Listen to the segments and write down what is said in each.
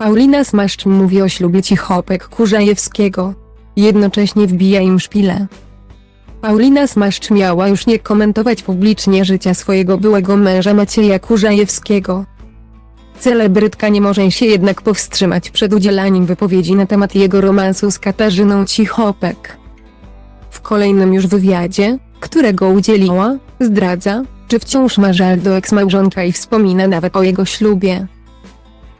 Paulina Smaszcz mówi o ślubie Cichopek Kurzajewskiego. Jednocześnie wbija im szpilę. Paulina Smaszcz miała już nie komentować publicznie życia swojego byłego męża Macieja Kurzajewskiego. Celebrytka nie może się jednak powstrzymać przed udzielaniem wypowiedzi na temat jego romansu z Katarzyną Cichopek. W kolejnym już wywiadzie, którego udzieliła, zdradza, że wciąż ma żal do eksmałżonka i wspomina nawet o jego ślubie.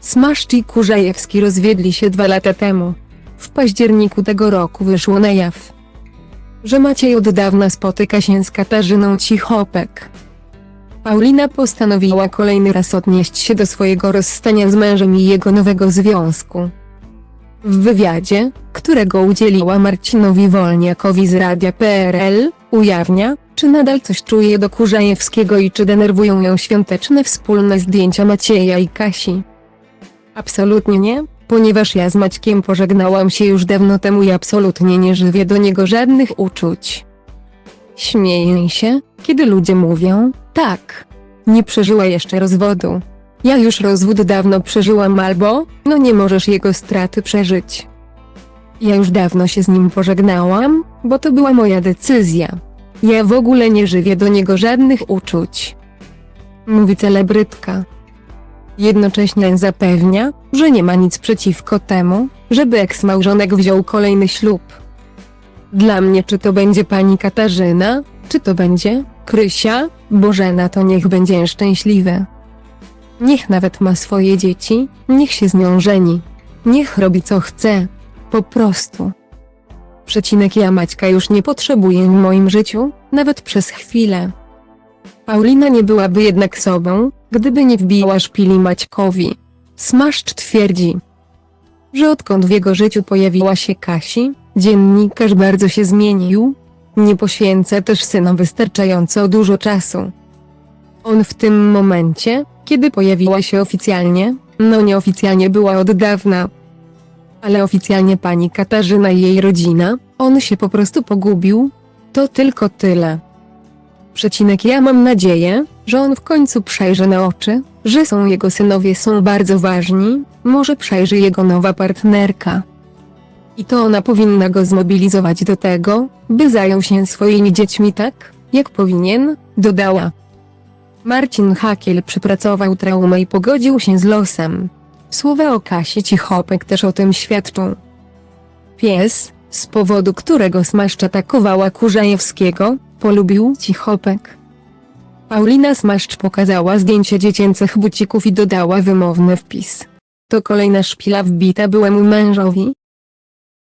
Smaszcz i Kurzajewski rozwiedli się dwa lata temu. W październiku tego roku wyszło na jaw, że Maciej od dawna spotyka się z Katarzyną Cichopek. Paulina postanowiła kolejny raz odnieść się do swojego rozstania z mężem i jego nowego związku. W wywiadzie, którego udzieliła Marcinowi Wolniakowi z Radia PRL, ujawnia, czy nadal coś czuje do Kurzajewskiego i czy denerwują ją świąteczne wspólne zdjęcia Macieja i Kasi. Absolutnie nie, ponieważ ja z Maćkiem pożegnałam się już dawno temu i absolutnie nie żywię do niego żadnych uczuć. Śmieję się, kiedy ludzie mówią, tak, nie przeżyła jeszcze rozwodu. Ja już rozwód dawno przeżyłam albo, no nie możesz jego straty przeżyć. Ja już dawno się z nim pożegnałam, bo to była moja decyzja. Ja w ogóle nie żywię do niego żadnych uczuć. Mówi celebrytka. Jednocześnie zapewnia, że nie ma nic przeciwko temu, żeby eksmałżonek wziął kolejny ślub. Dla mnie czy to będzie pani Katarzyna, czy to będzie Krysia, Bożena to niech będzie szczęśliwe. Niech nawet ma swoje dzieci, niech się z nią żeni. Niech robi co chce. Po prostu. Przecinek ja Maćka już nie potrzebuję w moim życiu, nawet przez chwilę. Paulina nie byłaby jednak sobą, gdyby nie wbijała szpili Maćkowi. Smaszcz twierdzi, że odkąd w jego życiu pojawiła się Kasi, dziennikarz bardzo się zmienił. Nie poświęca też synom wystarczająco dużo czasu. On w tym momencie, kiedy pojawiła się oficjalnie, no nieoficjalnie była od dawna. Ale oficjalnie pani Katarzyna i jej rodzina, on się po prostu pogubił. To tylko tyle. Przecinek ja mam nadzieję, że on w końcu przejrzy na oczy, że są jego synowie są bardzo ważni, może przejrzy jego nowa partnerka. I to ona powinna go zmobilizować do tego, by zajął się swoimi dziećmi tak, jak powinien, dodała. Marcin Hakiel przepracował traumę i pogodził się z losem. Słowa o Kasie Cichopek też o tym świadczą. Pies, z powodu którego Smaszcz atakowała Kurzajewskiego, polubił Cichopek. Paulina Smaszcz pokazała zdjęcie dziecięcych bucików i dodała wymowny wpis. To kolejna szpila wbita byłemu mężowi,